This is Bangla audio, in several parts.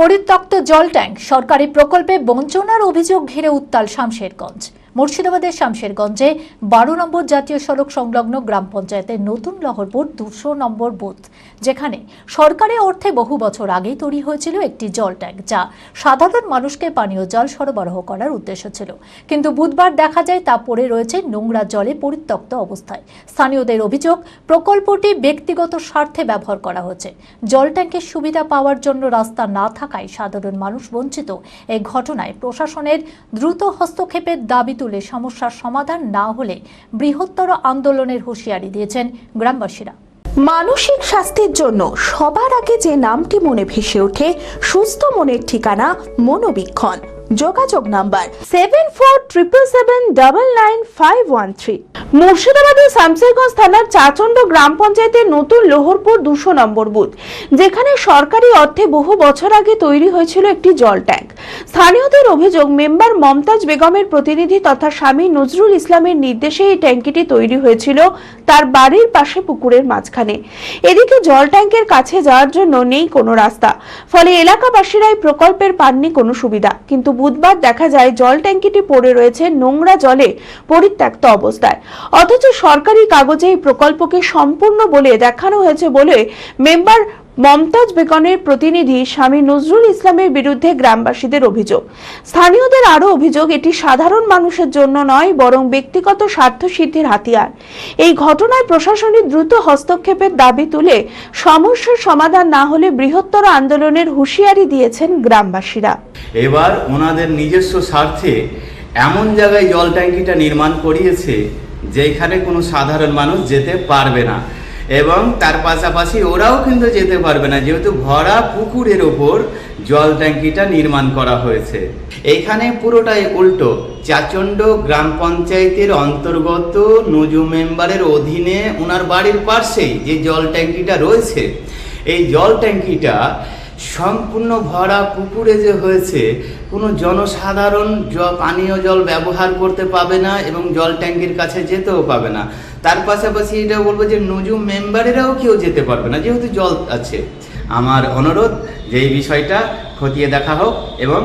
পরিত্যক্ত জল ট্যাঙ্ক সরকারি প্রকল্পে বঞ্চনার অভিযোগ ঘিরে উত্তাল শামশেরগঞ্জ। মুর্শিদাবাদের শামশেরগঞ্জে বারো নম্বর জাতীয় সড়ক সংলগ্ন গ্রাম পঞ্চায়েতের নতুন লহরপুর দুশো নম্বর বুথ, যেখানে সরকারি অর্থে বহু বছর আগেই তৈরি হয়েছিল একটি জল ট্যাঙ্ক, যা সাধারণ মানুষকে পানীয় জল সরবরাহ করার উদ্দেশ্য ছিল। কিন্তু বুধবার দেখা যায় তা পড়ে রয়েছে নোংরা জলে পরিত্যক্ত অবস্থায়। স্থানীয়দের অভিযোগ, প্রকল্পটি ব্যক্তিগত স্বার্থে ব্যবহার করা হচ্ছে জল ট্যাঙ্কের সুবিধা পাওয়ার জন্য রাস্তা না থাকায় সাধারণ মানুষ বঞ্চিত। এই ঘটনায় প্রশাসনের দ্রুত হস্তক্ষেপের দাবি তুলে সমস্যার সমাধান না হলে বৃহত্তর আন্দোলনের হুঁশিয়ারি দিয়েছেন গ্রামবাসীরা। মানসিক স্বাস্থ্যের জন্য সবার আগে যে নামটি মনে ভেসে ওঠে, সুস্থ মনের ঠিকানা মনোবীক্ষণ। যোগাযোগ number seven four triple seven double nine five one three মুর্শিদাবাদের শামসেরগঞ্জ থানার চাচন্ড গ্রাম পঞ্চায়েতের নতুন লোহরপুর দুশো নম্বর বুথ, যেখানে সরকারি অর্থে বহু বছর আগে তৈরি হয়েছিল একটি জল ট্যাঙ্ক। স্থানীয়দের অভিযোগ, মেম্বার মমতাজ বেগমের প্রতিনিধি তথা স্বামী নজরুল ইসলামের নির্দেশে এই ট্যাঙ্কিটি তৈরি হয়েছিল তার বাড়ির পাশে পুকুরের মাঝখানে। এদিকে জল ট্যাঙ্কের কাছে যাওয়ার জন্য নেই কোনো রাস্তা। ফলে এলাকাবাসীরা এই প্রকল্পের পাননি কোনো সুবিধা। কিন্তু বুধবার দেখা যায়, জল ট্যাঙ্কিটি পড়ে রয়েছে নোংরা জলে পরিত্যক্ত অবস্থায়। অথচ সরকারি কাগজে এই প্রকল্পকে সম্পূর্ণ বলে দেখানো হয়েছে বলে মেম্বার মমতাজ বেগনের প্রতিনিধি স্বামী নজরুল ইসলামের বিরুদ্ধে গ্রামবাসীদের অভিযোগ। স্থানীয়দের আরও অভিযোগ, এটি সাধারণ মানুষের জন্য নয়, বরং ব্যক্তিগত স্বার্থ সিদ্ধির হাতিয়ার। এই ঘটনায় প্রশাসনের দ্রুত হস্তক্ষেপের দাবি তুলে সমস্যার সমাধান না হলে বৃহত্তর আন্দোলনের হুঁশিয়ারি দিয়েছেন গ্রামবাসীরা। এবার ওনাদের নিজস্ব স্বার্থে এমন জায়গায় জল ট্যাঙ্কিটা নির্মাণ করিয়েছে, যেখানে কোনো সাধারণ মানুষ যেতে পারবে না। এবং তার পাশাপাশি ওরাও কিন্তু যেতে পারবে না, যেহেতু ভরা পুকুরের ওপর জল ট্যাঙ্কিটা নির্মাণ করা হয়েছে। এখানে পুরোটাই উল্টো। চাচণ্ড গ্রাম পঞ্চায়েতের অন্তর্গত নজু মেম্বারের অধীনে ওনার বাড়ির পাশেই যে জল ট্যাঙ্কিটা রয়েছে, এই জল ট্যাঙ্কিটা সম্পূর্ণ ভরা পুকুরে যে হয়েছে, কোনো জনসাধারণ জ পানীয় জল ব্যবহার করতে পাবে না এবং জল ট্যাঙ্কির কাছে যেতেও পাবে না। তার পাশাপাশি এটা বলব যে নজু মেম্বারেরাও কেউ যেতে পারবে না, যেহেতু জল আছে। আমার অনুরোধ যে এই বিষয়টা খতিয়ে দেখা হোক এবং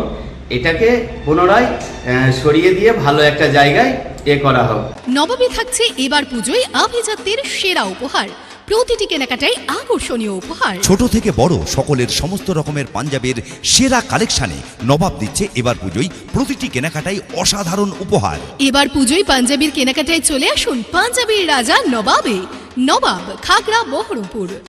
এটাকে পুনরায় সরিয়ে দিয়ে ভালো একটা জায়গায় এ করা হোক। নবমী থাকছে এবার পুজোয় আভিজাত্যের সেরা উপহার। প্রতিটি কেনাকাটাই আকর্ষণীয় উপহার। ছোট থেকে বড় সকলের সমস্ত রকমের পাঞ্জাবের সেরা কালেকশনে নবাব দিচ্ছে এবার পুজোয় প্রতিটি কেনাকাটাই অসাধারণ উপহার। এবার পুজোয় পাঞ্জাবির কেনাকাটায় চলে আসুন পাঞ্জাবির রাজা নবাবে। নবাব খাগড়া বহরমপুর।